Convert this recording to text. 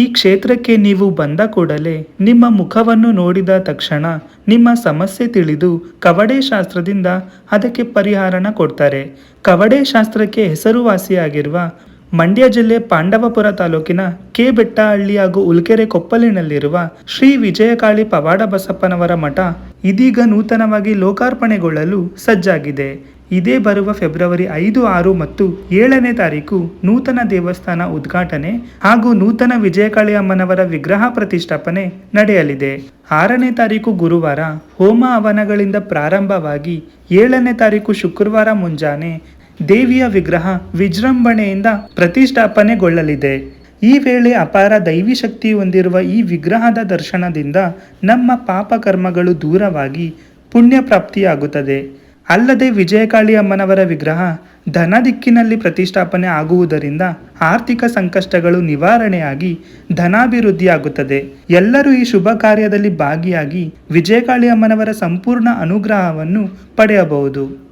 ಈ ಕ್ಷೇತ್ರಕ್ಕೆ ನೀವು ಬಂದ ಕೂಡಲೇ ನಿಮ್ಮ ಮುಖವನ್ನು ನೋಡಿದ ತಕ್ಷಣ ನಿಮ್ಮ ಸಮಸ್ಯೆ ತಿಳಿದು ಕವಡೆ ಶಾಸ್ತ್ರದಿಂದ ಅದಕ್ಕೆ ಪರಿಹಾರನ ಕೊಡ್ತಾರೆ. ಕವಡೆ ಶಾಸ್ತ್ರಕ್ಕೆ ಹೆಸರುವಾಸಿಯಾಗಿರುವ ಮಂಡ್ಯ ಜಿಲ್ಲೆ ಪಾಂಡವಪುರ ತಾಲೂಕಿನ ಕೆ ಬೆಟ್ಟಹಳ್ಳಿ ಹಾಗೂ ಉಲ್ಕೆರೆ ಕೊಪ್ಪಲಿನಲ್ಲಿರುವ ಶ್ರೀ ವಿಜಯಕಾಳಿ ಪವಾಡ ಬಸಪ್ಪನವರ ಮಠ ಇದೀಗ ನೂತನವಾಗಿ ಲೋಕಾರ್ಪಣೆಗೊಳ್ಳಲು ಸಜ್ಜಾಗಿದೆ. ಇದೇ ಬರುವ ಫೆಬ್ರವರಿ ಐದು, ಆರು ಮತ್ತು ಏಳನೇ ತಾರೀಕು ನೂತನ ದೇವಸ್ಥಾನ ಉದ್ಘಾಟನೆ ಹಾಗೂ ನೂತನ ವಿಜಯಕಾಳಿ ಅಮ್ಮನವರ ವಿಗ್ರಹ ಪ್ರತಿಷ್ಠಾಪನೆ ನಡೆಯಲಿದೆ. ಆರನೇ ತಾರೀಕು ಗುರುವಾರ ಹೋಮ ಹವನಗಳಿಂದ ಪ್ರಾರಂಭವಾಗಿ ಏಳನೇ ತಾರೀಕು ಶುಕ್ರವಾರ ಮುಂಜಾನೆ ದೇವಿಯ ವಿಗ್ರಹ ವಿಜೃಂಭಣೆಯಿಂದ ಪ್ರತಿಷ್ಠಾಪನೆಗೊಳ್ಳಲಿದೆ. ಈ ವೇಳೆ ಅಪಾರ ದೈವಿ ಶಕ್ತಿ ಹೊಂದಿರುವ ಈ ವಿಗ್ರಹದ ದರ್ಶನದಿಂದ ನಮ್ಮ ಪಾಪಕರ್ಮಗಳು ದೂರವಾಗಿ ಪುಣ್ಯ ಪ್ರಾಪ್ತಿಯಾಗುತ್ತದೆ ಅಲ್ಲದೆ ವಿಜಯಕಾಳಿ ಅಮ್ಮನವರ ವಿಗ್ರಹ ಧನ ದಿಕ್ಕಿನಲ್ಲಿ ಪ್ರತಿಷ್ಠಾಪನೆ ಆಗುವುದರಿಂದ ಆರ್ಥಿಕ ಸಂಕಷ್ಟಗಳು ನಿವಾರಣೆಯಾಗಿ ಧನಾಭಿವೃದ್ಧಿಯಾಗುತ್ತದೆ. ಎಲ್ಲರೂ ಈ ಶುಭ ಕಾರ್ಯದಲ್ಲಿ ಭಾಗಿಯಾಗಿ ವಿಜಯಕಾಳಿ ಅಮ್ಮನವರ ಸಂಪೂರ್ಣ ಅನುಗ್ರಹವನ್ನು ಪಡೆಯಬಹುದು.